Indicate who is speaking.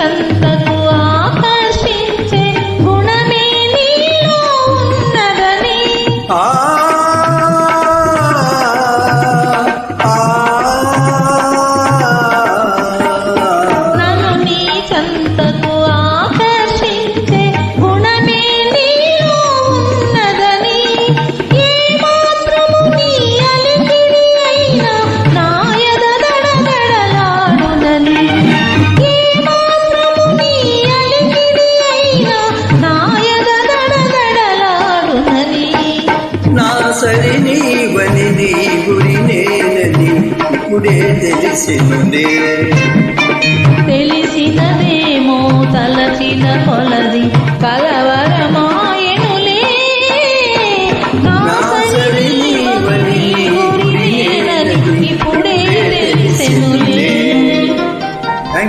Speaker 1: చెంతకు ఆకర్షించే గుణమే నీలో ఉన్నదని.
Speaker 2: ఆ ఆ,
Speaker 1: నన్ను నీ చెంతకు నా
Speaker 2: సరి నీవని నీ గురి నేనని ఇప్పుడే తెలిసినులే
Speaker 1: తెలిసినదేమో తలచిన కొలది.